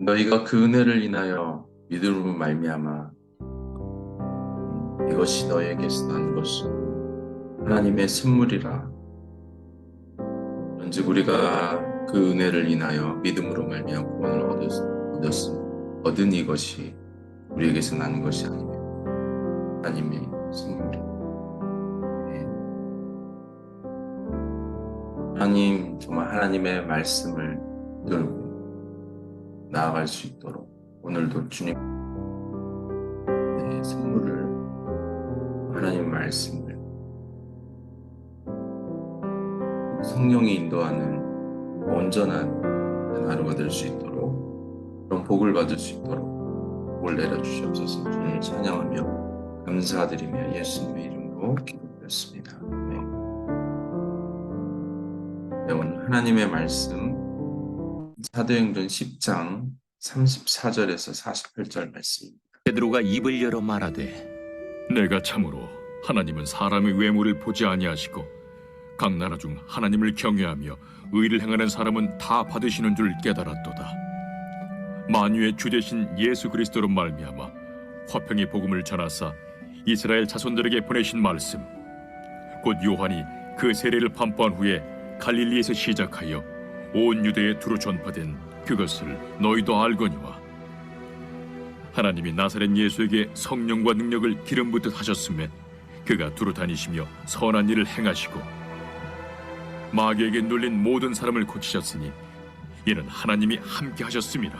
너희가 그 은혜를 인하여 믿음으로 말미암아 음, 이것이 너희에게서 난 것이 하나님의 선물이라 그런즉 우리가 그 은혜를 인하여 믿음으로 말미암아 구원을 얻었, 얻었음 얻은 이것이 우리에게서 난 것이 아니며 하나님의 선물이 네. 하나님 정말 하나님의 말씀을 들고 나아갈 수 있도록 오늘도 주님 의 선물을 하나님 말씀을 성령이 인도하는 온전한 하루가 될 수 있도록 그런 복을 받을 수 있도록 복을 내려 주시옵소서 주님을 찬양하며 감사드리며 예수님의 이름으로 기도드렸습니다. 네. 네, 오늘 하나님의 말씀 사도행전 10장 34절에서 48절 말씀입니다. 베드로가 입을 열어 말하되 내가 참으로 하나님은 사람의 외모를 보지 아니하시고 각 나라 중 하나님을 경외하며 의를 행하는 사람은 다 받으시는 줄 깨달았도다. 만유의 주 되신 예수 그리스도로 말미암아 화평의 복음을 전하사 이스라엘 자손들에게 보내신 말씀 곧 요한이 그 세례를 반포한 후에 갈릴리에서 시작하여 온 유대에 두루 전파된 그것을 너희도 알거니와 하나님이 나사렛 예수에게 성령과 능력을 기름 붓듯 하셨음에 그가 두루 다니시며 선한 일을 행하시고 마귀에게 눌린 모든 사람을 고치셨으니 이는 하나님이 함께 하셨습니다.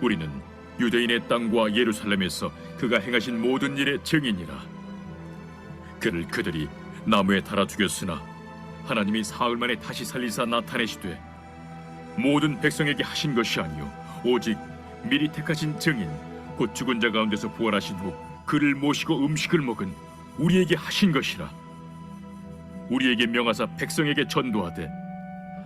우리는 유대인의 땅과 예루살렘에서 그가 행하신 모든 일의 증인이라. 그를 그들이 나무에 달아 죽였으나 하나님이 사흘 만에 다시 살리사 나타내시되 모든 백성에게 하신 것이 아니요 오직 미리 택하신 증인 곧 죽은 자 가운데서 부활하신 후 그를 모시고 음식을 먹은 우리에게 하신 것이라. 우리에게 명하사 백성에게 전도하되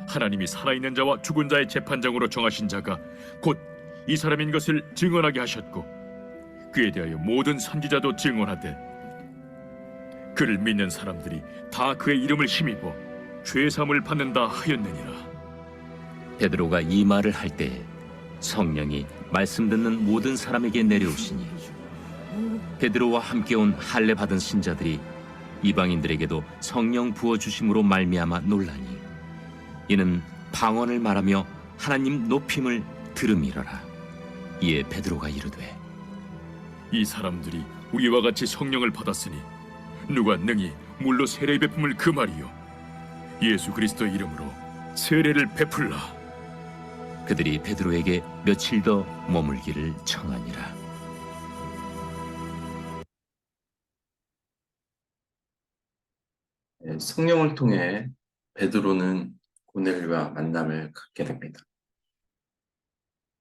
하나님이 살아있는 자와 죽은 자의 재판장으로 정하신 자가 곧 이 사람인 것을 증언하게 하셨고 그에 대하여 모든 선지자도 증언하되 그를 믿는 사람들이 다 그의 이름을 힘입어 죄 사함을 받는다 하였느니라. 베드로가 이 말을 할때 성령이 말씀 듣는 모든 사람에게 내려오시니 베드로와 함께 온 할례 받은 신자들이 이방인들에게도 성령 부어 주심으로 말미암아 놀라니 이는 방언을 말하며 하나님 높임을 들음이러라. 이에 베드로가 이르되 이 사람들이 우리와 같이 성령을 받았으니 누가 능히 물로 세례 베품을 금하리요 예수 그리스도 이름으로 세례를 베풀라 그들이 베드로에게 며칠 더 머물기를 청하니라 네, 성령을 통해 베드로는 고넬료와 만남을 갖게 됩니다.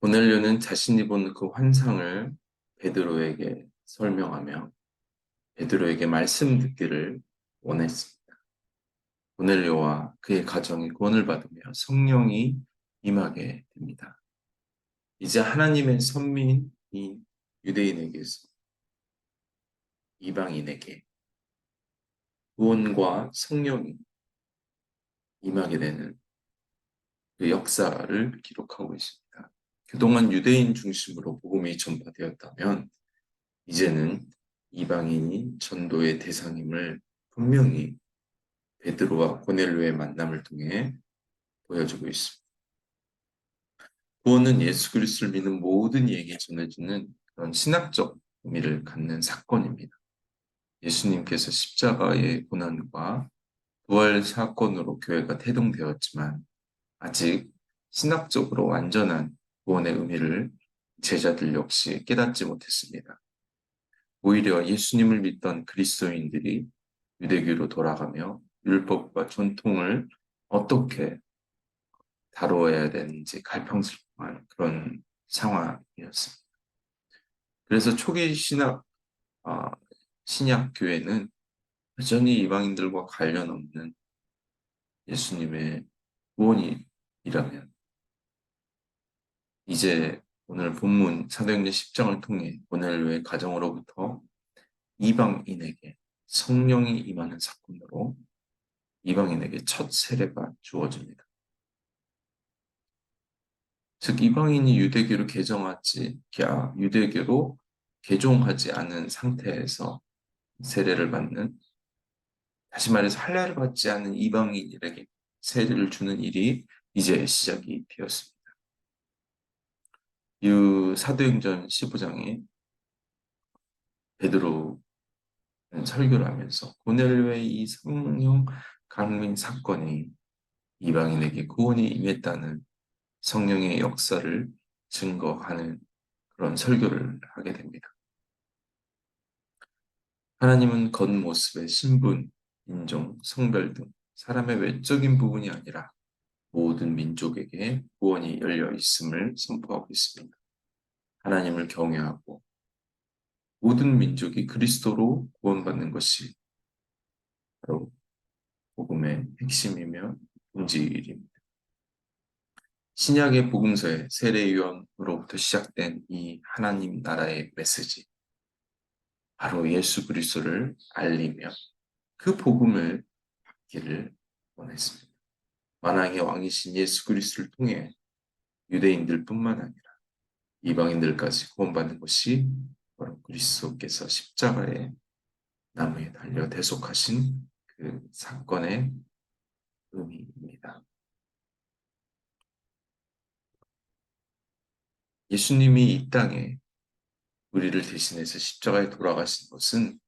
고넬료는 자신이 본 그 환상을 베드로에게 설명하며 베드로에게 말씀 듣기를 원했습니다. 고넬료와 그의 가정이 구원을 받으며 성령이 임하게 됩니다. 이제 하나님의 선민인 유대인에게서 이방인에게 구원과 성령이 임하게 되는 그 역사를 기록하고 있습니다. 그동안 유대인 중심으로 복음이 전파되었다면 이제는 이방인이 전도의 대상임을 분명히 베드로와 고넬로의 만남을 통해 보여주고 있습니다. 구원은 예수 그리스도를 믿는 모든 이에게 전해지는 그런 신학적 의미를 갖는 사건입니다. 예수님께서 십자가의 고난과 부활 사건으로 교회가 태동되었지만 아직 신학적으로 완전한 구원의 의미를 제자들 역시 깨닫지 못했습니다. 오히려 예수님을 믿던 그리스도인들이 유대교로 돌아가며 율법과 전통을 어떻게 다루어야 되는지 갈팡스러운 그런 상황이었습니다. 그래서 초기 신학 어, 신약 교회는 여전히 이방인들과 관련 없는 예수님의 구원이라면 이제 오늘 본문 사도행전 10장을 통해 오늘의 가정으로부터 이방인에게 성령이 임하는 사건으로 이방인에게 첫 세례가 주어집니다. 즉 이방인이 유대교로 개정하지 야 유대교로 개종하지 않은 상태에서 세례를 받는 다시 말해서 할례를 받지 않은 이방인들에게 세례를 주는 일이 이제 시작이 되었습니다. 이 사도행전 15장에 베드로 설교를 하면서 고넬료의 이 성령 강림 사건이 이방인에게 구원이 임했다는 성령의 역사를 증거하는 그런 설교를 하게 됩니다. 하나님은 겉모습의 신분, 인종, 성별 등 사람의 외적인 부분이 아니라 모든 민족에게 구원이 열려 있음을 선포하고 있습니다. 하나님을 경외하고 모든 민족이 그리스도로 구원받는 것이 바로 복음의 핵심이며 본질입니다. 신약의 복음서의 세례요한으로부터 시작된 이 하나님 나라의 메시지 바로 예수 그리스도를 알리며 그 복음을 받기를 원했습니다. 만왕의 왕이신 예수 그리스도를 통해 유대인들뿐만 아니라 이방인들까지 구원받는 것이 바로 그리스도께서 십자가에 나무에 달려 대속하신 그 사건의 의미입니다. 예수님이 이 땅에 우리를 대신해서 십자가에 돌아가신 것은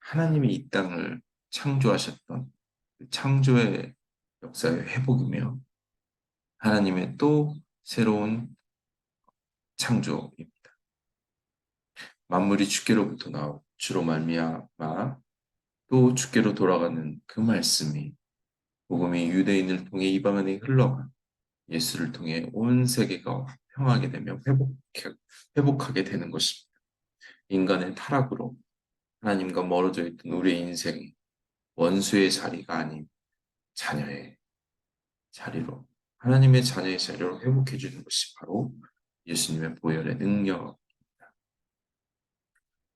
하나님이 이 땅을 창조하셨던 그 창조의 역사의 회복이며 하나님의 또 새로운 창조입니다. 만물이 주께로부터 나오 주로 말미암아 또 주께로 돌아가는 그 말씀이 복음이 유대인을 통해 이방인에 흘러가 예수를 통해 온 세계가 평하게 되며 회복, 회복 하게 되는 것입니다. 인간의 타락으로 하나님과 멀어져 있던 우리의 인생이 원수의 자리가 아닌 자녀의 자리로 하나님의 자녀의 자리로 회복해 주는 것이 바로 예수님의 보혈의 능력입니다.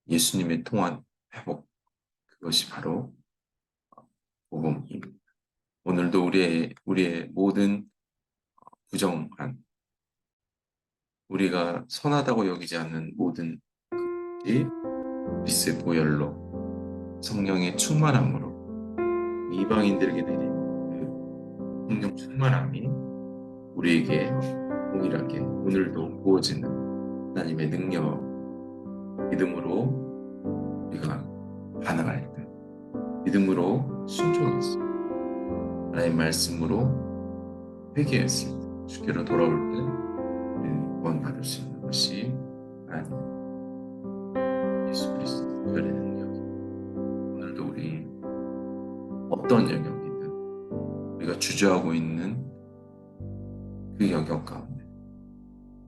예수님의 통한 회복 그것이 바로 복음입니다. 오늘도 우리의 우리의 모든 부정한 우리가 선하다고 여기지 않는 모든 것이 그리스의 보혈로 성령의 충만함으로 이방인들에게 내린 그 성령 충만함이 우리에게 동일하게 오늘도 부어지는 하나님의 능력 믿음으로 우리가 반응할 때 믿음으로 순종했을 때 하나님 말씀으로 회개했을 때 주께로 돌아올 때 우리는 구원 받을 수 있는 것이 하나님 예수 그리스도 특별의 능력이 오늘도 우리 어떤 영역이든 우리가 주저하고 있는 그 영역 가운데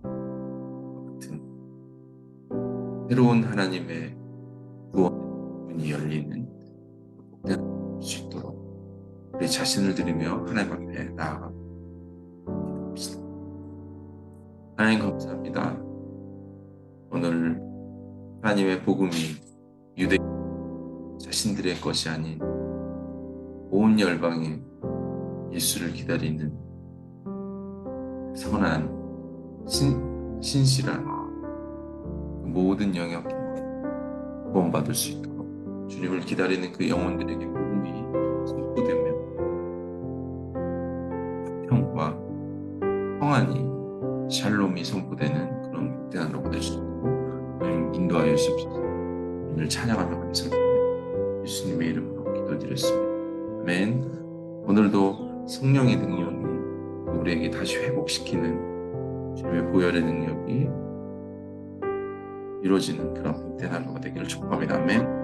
같은 새로운 하나님의 구원 문이 열리는 수 있도록 우리 자신을 드리며 하나님 앞에 기도합시다. 하나님 감사합니다. 오늘 하나님의 복음이 유대 자신들의 것이 아닌 온 열방에 예수를 기다리는 선한 신, 신실한 그 모든 영역 구원받을 수 있도록 주님을 기다리는 그 영혼들에게 복음이 선포되며 평과 평안이 샬롬이 선포되는 그런 수 있도록 하나님 인도하여 주십시오. 오늘 찬양하며 감사드립니다. 예수님의 이름으로 기도드렸습니다. 아멘. 오늘도 성령의 능력이 우리에게 다시 회복시키는 주님의 보혈의 능력이 이루어지는 그런 복된 하루가 되기를 축복합니다. 아멘.